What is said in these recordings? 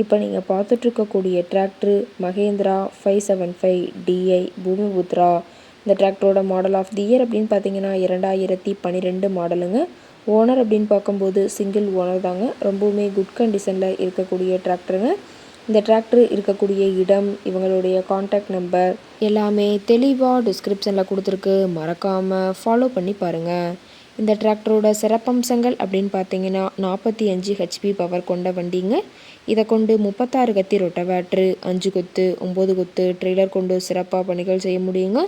இப்போ நீங்கள் பார்த்துட்ருக்கக்கூடிய tractor Mahindra five seven five DI Bhoomiputra. இந்த டிராக்டரோட மாடல் ஆஃப் தி இயர் அப்படின்னு பார்த்தீங்கன்னா இரண்டாயிரத்தி பன்னிரெண்டு மாடலுங்க ஓனர் அப்படின்னு பார்க்கும்போது சிங்கிள் ஓனர் தாங்க. ரொம்பவுமே குட் கண்டிஷனில் இருக்கக்கூடிய டிராக்டருங்க இந்த டிராக்டர் இருக்கக்கூடிய இடம் இவங்களுடைய காண்டாக்ட் நம்பர் எல்லாமே தெளிவாக டிஸ்கிரிப்ஷனில் கொடுத்துருக்கு. மறக்காமல் ஃபாலோ பண்ணி பாருங்கள் இந்த டிராக்டரோட சிறப்பம்சங்கள் அப்படின்னு பார்த்தீங்கன்னா நாற்பத்தி அஞ்சு ஹெச்பி பவர் கொண்ட வண்டிங்க. இதை கொண்டு முப்பத்தாறு கத்தி ரொட்டவேட்ரு அஞ்சு கொத்து ஒம்பது கொத்து ட்ரெய்லர் கொண்டு சிறப்பாக பணிகள் செய்ய முடியுங்க.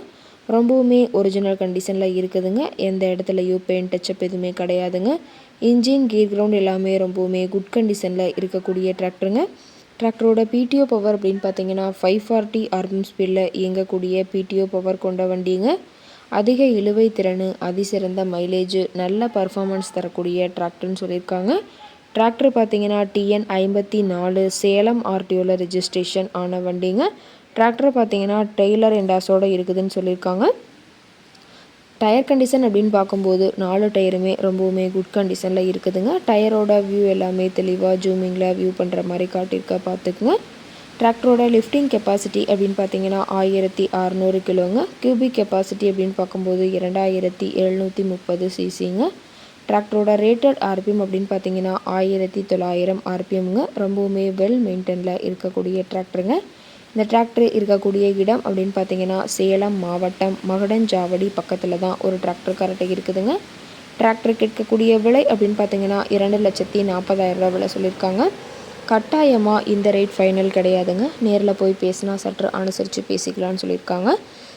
ரொம்பவுமே ஒரிஜினல் கண்டிஷனில் இருக்குதுங்க. எந்த இடத்துலையும் பெயிண்ட் டச்சப் எதுவுமே கிடையாதுங்க. இன்ஜின் கீர் கிரவுண்ட் எல்லாமே ரொம்பவுமே குட் கண்டிஷனில் இருக்கக்கூடிய டிராக்டருங்க டிராக்டரோட பிடிஓ பவர் அப்படின்னு பார்த்தீங்கன்னா ஃபைவ் ஃபார்ட்டி ஆர்பிஎம் ஸ்பீடில் இயங்கக்கூடிய பிடிஓ பவர் கொண்ட வண்டிங்க. அதிக இழுவை திறன் அதிசிறந்த மைலேஜ் நல்ல பர்ஃபார்மன்ஸ் தரக்கூடிய டிராக்டர்னு சொல்லியிருக்காங்க. டிராக்டர் பார்த்தீங்கன்னா டிஎன் ஐம்பத்தி நாலு சேலம் ஆர்டிஓவில் ரிஜிஸ்ட்ரேஷன் ஆன வண்டிங்க. டிராக்டர் பார்த்தீங்கன்னா டெய்லர் எண்டாஸோடு இருக்குதுன்னு சொல்லியிருக்காங்க. டயர் கண்டிஷன் அப்படின்னு பார்க்கும்போது நாலு டயருமே ரொம்பவுமே குட் கண்டிஷனில் இருக்குதுங்க. டயரோட வியூ எல்லாமே தெளிவாக ஜூமிங்கில் வியூ பண்ணுற மாதிரி காட்டியிருக்க பார்த்துக்குங்க. டிராக்டரோட லிஃப்டிங் கெப்பாசிட்டி அப்படின்னு பார்த்தீங்கன்னா ஆயிரத்தி அறநூறு கிலோங்க. கியூபிக் கெப்பாசிட்டி அப்படின்னு பார்க்கும்போது இரண்டாயிரத்தி எழுநூற்றி முப்பது சிசிங்க டிராக்டரோட ரேட்டட் ஆர்பிஎம் அப்படின்னு பார்த்தீங்கன்னா ஆயிரத்தி தொள்ளாயிரம் ஆர்பிஎம்ங்க ரொம்பவுமே வெல் மெயின்டெனில் இருக்கக்கூடிய டிராக்டருங்க. இந்த டிராக்டர் இருக்கக்கூடிய இடம் அப்படின்னு பார்த்தீங்கன்னா சேலம் மாவட்டம் மகடஞ்சாவடி பக்கத்தில் தான் ஒரு டிராக்டர் கரெக்டாக இருக்குதுங்க. டிராக்டர் கேட்கக்கூடிய விலை அப்படின்னு பார்த்தீங்கன்னா இரண்டு லட்சத்தி நாற்பதாயிரம் ரூபா விலை சொல்லியிருக்காங்க. கட்டாயமாக இந்த ரேட் ஃபைனல் கிடையாதுங்க. நேரில் போய் பேசினா சற்று அனுசரித்து பேசிக்கலாம்னு சொல்லியிருக்காங்க.